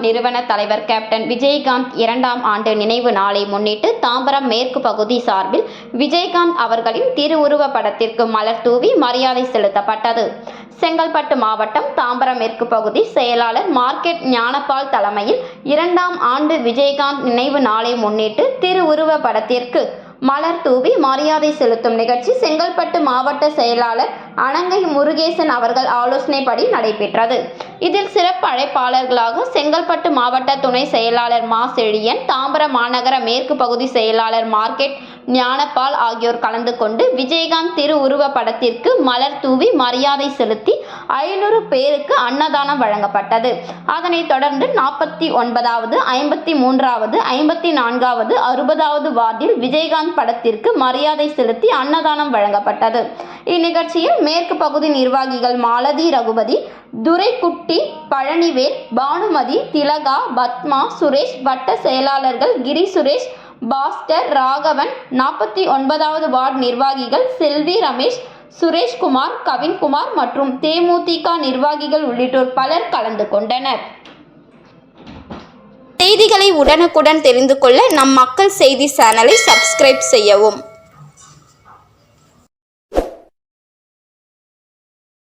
நிறுவன தலைவர் கேப்டன் விஜயகாந்த் இரண்டாம் ஆண்டு நினைவு நாளை முன்னிட்டு தாம்பரம் மேற்கு பகுதி சார்பில் விஜயகாந்த் அவர்களின் திருவுருவ படத்திற்கு மலர் தூவி மரியாதை செலுத்தப்பட்டது. செங்கல்பட்டு மாவட்டம் தாம்பரம் மேற்கு பகுதி செயலாளர் மார்க்கெட் ஞானபால் தலைமையில் இரண்டாம் ஆண்டு விஜயகாந்த் நினைவு நாளை முன்னிட்டு திருவுருவ படத்திற்கு மலர் தூவி மரியாதை செலுத்தும் நிகழ்ச்சி செங்கல்பட்டு மாவட்ட செயலாளர் அனங்கை முருகேசன் அவர்கள் ஆலோசனைப்படி நடைபெற்றது. இதில் சிறப்பு அழைப்பாளர்களாக செங்கல்பட்டு மாவட்ட துணை செயலாளர் மா செழியன் தாம்பரம் மாநகர மேற்கு பகுதி செயலாளர் மார்க்கெட் ஞானபால் ஆகியோர் கலந்து கொண்டு விஜயகாந்த் திருவுருவ படத்திற்கு மலர் தூவி மரியாதை செலுத்தி ஐநூறு பேருக்கு அன்னதானம் வழங்கப்பட்டது. அதனைத் தொடர்ந்து நாற்பத்தி ஒன்பதாவது ஐம்பத்தி மூன்றாவது ஐம்பத்தி நான்காவது அறுபதாவது வார்டில் விஜயகாந்த் படத்திற்கு மரியாதை செலுத்தி அன்னதானம் வழங்கப்பட்டது. இந்நிகழ்ச்சியில் மேற்கு பகுதி நிர்வாகிகள் மாலதி ரகுபதி துரைக்குட்டி பழனிவேல் பானுமதி திலகா பத்மா சுரேஷ் வட்ட செயலாளர்கள் கிரி சுரேஷ் பாஸ்கர் ராகவன் நாற்பத்தி ஒன்பதாவது வார்டு நிர்வாகிகள் செல்வி ரமேஷ் சுரேஷ்குமார் கவின்குமார் மற்றும் தேமுதிக நிர்வாகிகள் உள்ளிட்டோர் பலர் கலந்து கொண்டனர். செய்திகளை உடனுக்குடன் தெரிந்து கொள்ள நம் மக்கள் செய்தி சேனலை சப்ஸ்கிரைப் செய்யவும்.